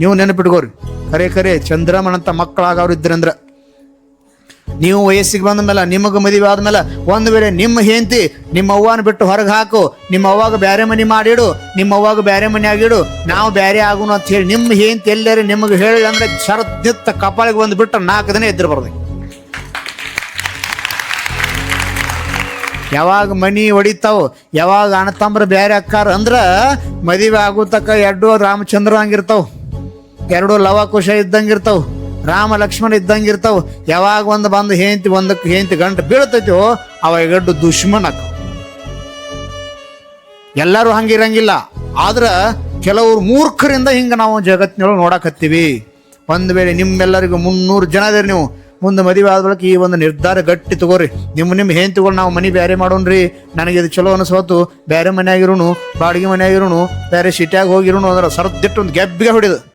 ನೀವು ನೆನಪಿಟ್ಕೋರಿ ಖರೆ ಖರೆ ಚಂದ್ರಮನಂತ ಮಕ್ಕಳಾಗವ್ರು ಇದ್ರಂದ್ರ. ನೀವು ವಯಸ್ಸಿಗೆ ಬಂದ ಮೇಲೆ, ನಿಮಗೆ ಮದುವೆ ಆದ್ಮೇಲೆ ಒಂದು ವೇಳೆ ನಿಮ್ಮ ಹೆಂಡತಿ ನಿಮ್ಮ ಅವ್ವನ ಬಿಟ್ಟು ಹೊರಗೆ ಹಾಕು, ನಿಮ್ಮ ಅವ್ವಾಗ ಬೇರೆ ಮನೆ ಮಾಡಿಡು, ನಿಮ್ಮ ಅವ್ವಾಗ ಬೇರೆ ಮನೆ ಆಗಿಡು, ನಾವು ಬೇರೆ ಆಗುನು ಅಂತ ಹೇಳಿ ನಿಮ್ಮ ಹೆಂಡತಿ ಎಲ್ಲರೆ ನಿಮಗೆ ಹೇಳಿ ಅಂದ್ರೆ ಶರದಿತ್ತ ಕಪಾಳಿಗೆ ಬಂದು ಬಿಟ್ಟು ನಾಲ್ಕು ದಿನ ಎದ್ರು ಬರ್ದು. ಯಾವಾಗ ಮನಿ ಹೊಡಿತಾವ, ಯಾವಾಗ ಅಣ್ಣ ತಮ್ಮರು ಬೇರೆ ಅಕ್ಕಾರ ಅಂದ್ರ ಮದುವೆ ಆಗೋ ತಕ್ಕ ಎರಡು ರಾಮಚಂದ್ರ ಹಂಗಿರ್ತಾವ ಎರಡು ಲವ ಕುಶ ಇದ್ದಂಗಿರ್ತಾವ, ರಾಮ ಲಕ್ಷ್ಮಣ ಇದ್ದಂಗಿರ್ತಾವ. ಯಾವಾಗ ಒಂದು ಬಂದು ಹೇಂತಿ ಒಂದಕ್ಕೆ ಹೇಂತಿ ಗಂಟು ಬೀಳ್ತೈತೋ, ಅವಾಗ ಗಡ್ಡು ದುಶ್ಮನ್ ಎಲ್ಲರೂ ಹಂಗಿರಂಗಿಲ್ಲ. ಆದ್ರ ಕೆಲವರು ಮೂರ್ಖರಿಂದ ಹಿಂಗ ನಾವು ಜಗತ್ತಿನೊಳಗೆ ನೋಡಕತ್ತೀವಿ. ಒಂದು ವೇಳೆ ನಿಮ್ಮೆಲ್ಲರಿಗೂ ಮುನ್ನೂರು ಜನ ಅದೇರಿ ನೀವು, ಮುಂದೆ ಮದುವೆ ಆದ ಈ ಒಂದು ನಿರ್ಧಾರ ಗಟ್ಟಿ ತಗೋರಿ. ನಿಮ್ಮ ನಿಮ್ಮ ಹೆಂತಿಗಳು ನಾವು ಮನೆ ಬೇರೆ ಮಾಡೋಣ್ರಿ. ನನಗೆ ಇದು ಚಲೋ ಅನಿಸೋತು ಬೇರೆ ಮನೆಯಾಗಿರೋನು ಬಾಡಿಗೆ ಮನೆಯಾಗಿರೋನು ಬೇರೆ ಸಿಟಿಯಾಗ ಹೋಗಿರೋನು ಅಂದ್ರೆ ಸರ್ದಿಟ್ಟು ಒಂದು ಗೆಬ್ಬಿಗೆ ಹೊಡಿದು.